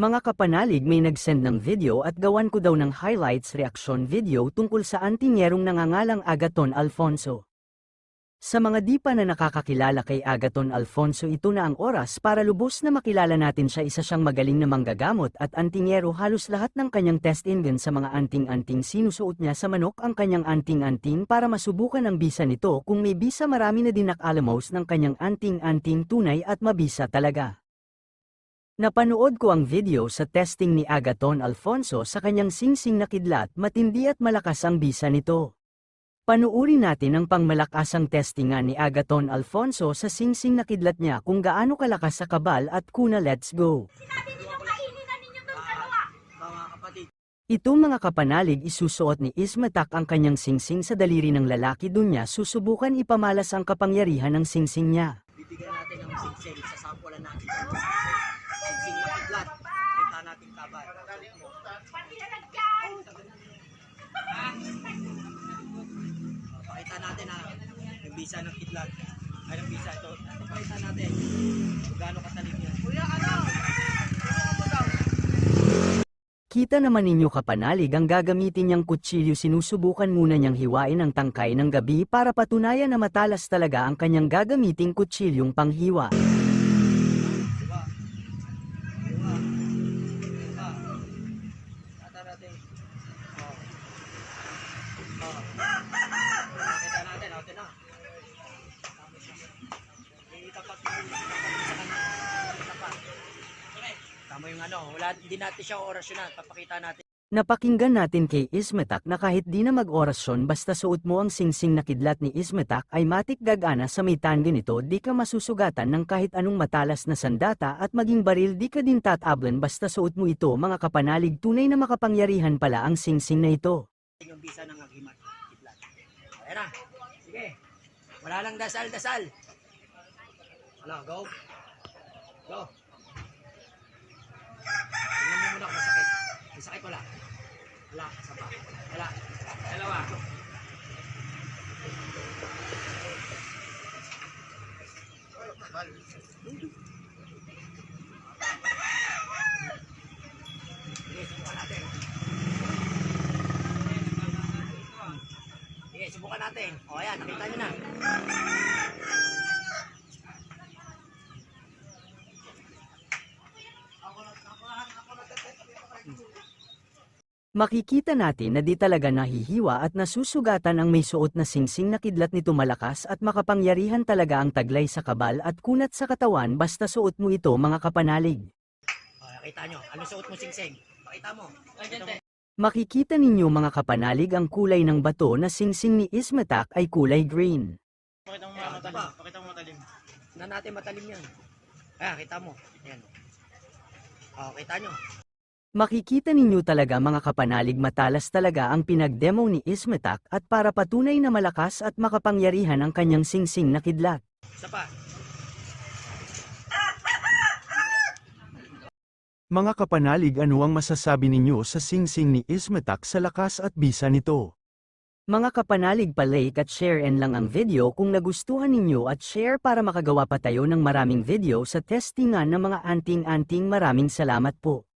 Mga kapanalig may nag-send ng video at gawan ko daw ng highlights reaction video tungkol sa antinyerong nangangalang Agaton Alfonso. Sa mga di pa na nakakakilala kay Agaton Alfonso ito na ang oras para lubos na makilala natin siya isa siyang magaling na manggagamot at antinyero halos lahat ng kanyang test inggan sa mga anting-anting sinusuot niya sa manok ang kanyang anting-anting para masubukan ang bisa nito kung may bisa marami na din nakalamos ng kanyang anting-anting tunay at mabisa talaga. Napanood ko ang video sa testing ni Agaton Alfonso sa kanyang singsing na kidlat matindi at malakas ang bisa nito. Panuuri natin ang pangmalakasang testingan ni Agaton Alfonso sa singsing na kidlat niya kung gaano kalakas sa kabal at kuna let's go. Sinabi ninyo kainin na ninyo itong dalawa. Mga kapanalig isusuot ni Ismatak ang kanyang singsing sa daliri ng lalaki dun niya susubukan ipamalas ang kapangyarihan ng singsing niya. bibigyan natin ng singsing. Sasampulan natin. Singsing na kidlat. Kita natin kabal. Pati lalagyan. Pakita natin ha. Yung bisa ng kidlat. Ay, ng bisa ito. Pakita natin. Kung gaano katalim yan. Kuya, ano? Kita naman ninyo kapanalig ang gagamitin niyang kutsilyo sinusubukan muna niyang hiwain ang tangkay ng gabi para patunayan na matalas talaga ang kanyang gagamiting kutsilyong panghiwa. Ano. Wala, hindi natin siya orasyonan. Papakita natin. Napakinggan natin kay Ismetak na kahit di na mag-orasyon basta suot mo ang singsing na kidlat ni Ismetak ay matik gagana sa may tangin nito di ka masusugatan ng kahit anong matalas na sandata at maging baril di ka din tatablan basta suot mo ito mga kapanalig tunay na makapangyarihan pala ang singsing na ito. yung bisa ng agimat. Kidlat. Ayan na. Sige. Wala lang dasal-dasal. Ano, go. Go. Tingnan mo muna kung masakit. May sakit wala. Wala. Isa pa. Wala. Dalawa. Natin. Sige, subukan natin. O, ayan, nakita nyo na. Makikita natin na di talaga nahihiwa at nasusugatan ang may suot na singsing na kidlat nito malakas at makapangyarihan talaga ang taglay sa kabal at kunat sa katawan basta suot mo ito mga kapanalig. O, nakita nyo. Ano suot mo, Sing-Sing? Pakita mo. Pakita mo. Makikita ninyo mga kapanalig ang kulay ng bato na singsing ni Ismatak ay kulay green. Pakita mo Ayan, matalim. Pakita mo matalim. Na natin matalim yan. Ayan, kita mo. Ayan. O, kita nyo. Makikita ninyo talaga mga kapanalig matalas talaga ang pinagdemo ni Ismatak at para patunay na malakas at makapangyarihan ang kanyang singsing na kidlat. Isa pa. Mga kapanalig ano ang masasabi ninyo sa singsing ni Ismatak sa lakas at bisa nito? Mga kapanalig palike at share and lang ang video kung nagustuhan ninyo at share para makagawa pa tayo ng maraming video sa testingan ng mga anting-anting maraming salamat po.